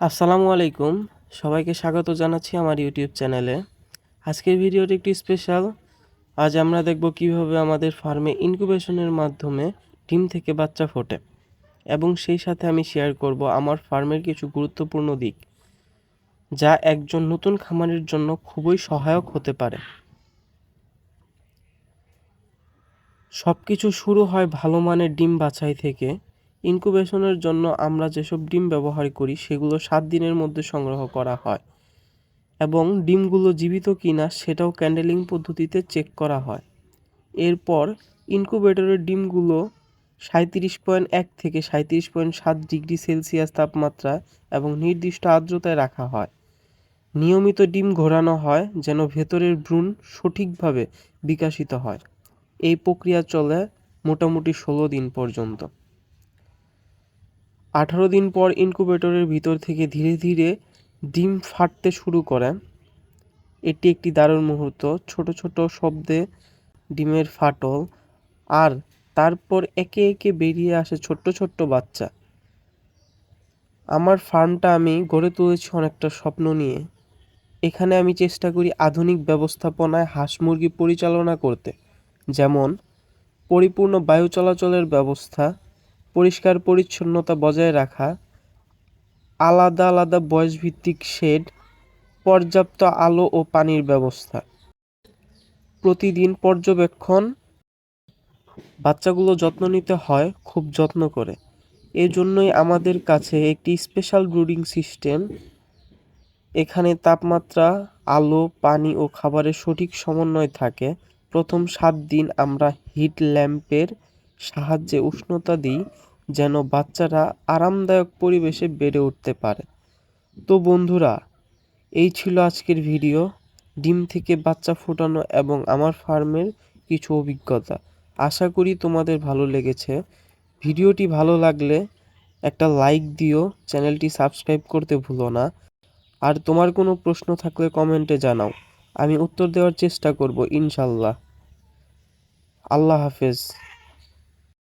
আসসালামু আলাইকুম। সবাইকে স্বাগত জানাচ্ছি আমার ইউটিউব চ্যানেলে। আজকের ভিডিওটি একটি স্পেশাল। আজ আমরা দেখব কীভাবে আমাদের ফার্মে ইনকিউবেশনের মাধ্যমে ডিম থেকে বাচ্চা ফোটে এবং সেই সাথে আমি শেয়ার করব আমার ফার্মের কিছু গুরুত্বপূর্ণ দিক, যা একজন নতুন খামারের জন্য খুবই সহায়ক হতে পারে। সব কিছু শুরু হয় ভালো মানের ডিম বাছাই থেকে। ইনকুবেশনের জন্য আমরা যেসব ডিম ব্যবহার করি, সেগুলো সাত দিনের মধ্যে সংগ্রহ করা হয় এবং ডিমগুলো জীবিত কিনা সেটাও ক্যান্ডেলিং পদ্ধতিতে চেক করা হয়। এরপর ইনকুবেটরের ডিমগুলো সাঁত্রিশ পয়েন্ট এক থেকে সাঁত্রিশ পয়েন্ট সাত ডিগ্রি সেলসিয়াস তাপমাত্রা এবং নির্দিষ্ট আর্দ্রতায় রাখা হয়। নিয়মিত ডিম ঘোরানো হয় যেন ভেতরের ভ্রূণ সঠিকভাবে বিকাশিত হয়। এই প্রক্রিয়া চলে মোটামুটি ষোলো দিন পর্যন্ত। আঠারো দিন পর ইনকুবেটরের ভিতর থেকে ধীরে ধীরে ডিম ফাটতে শুরু করে। এটি একটি দারুণ মুহূর্ত। ছোট ছোট শব্দে ডিমের ফাটল আর তারপর একে একে বেরিয়ে আসে ছোট্ট ছোট্ট বাচ্চা। আমার ফার্মটা আমি গড়ে তুলেছি অনেকটা স্বপ্ন নিয়ে। এখানে আমি চেষ্টা করি আধুনিক ব্যবস্থাপনায় হাঁস মুরগি পরিচালনা করতে। যেমন, পরিপূর্ণ বায়ু চলাচলের ব্যবস্থা পরিষ্কার পরিচ্ছন্নতা বজায় রাখা, আলাদা আলাদা বয়সভিত্তিক শেড, পর্যাপ্ত আলো ও পানির ব্যবস্থা। প্রতিদিন পর্যবেক্ষণ। বাচ্চাগুলো যত্ন নিতে হয়, খুব যত্ন করে। এজন্যই আমাদের কাছে একটি স্পেশাল ব্রুডিং সিস্টেম। এখানে তাপমাত্রা, আলো, পানি ও খাবারের সঠিক সমন্বয় থাকে। প্রথম সাত দিন আমরা হিট ল্যাম্পের সাহায্যে উষ্ণতা দিই যেন বাচ্চারা আরামদায়ক পরিবেশে বেড়ে উঠতে পারে। তো বন্ধুরা, এই ছিল আজকের ভিডিও। ডিম থেকে বাচ্চা ফোটানো এবং আমার ফার্মের কিছু অভিজ্ঞতা। আশা করি তোমাদের ভালো লেগেছে। ভিডিওটি ভালো লাগলে একটা লাইক দিও, চ্যানেলটি সাবস্ক্রাইব করতে ভুলো না। আর তোমার কোনো প্রশ্ন থাকলে কমেন্টে জানাও। আমি উত্তর দেওয়ার চেষ্টা করব ইনশাল্লাহ। আল্লাহ হাফেজ।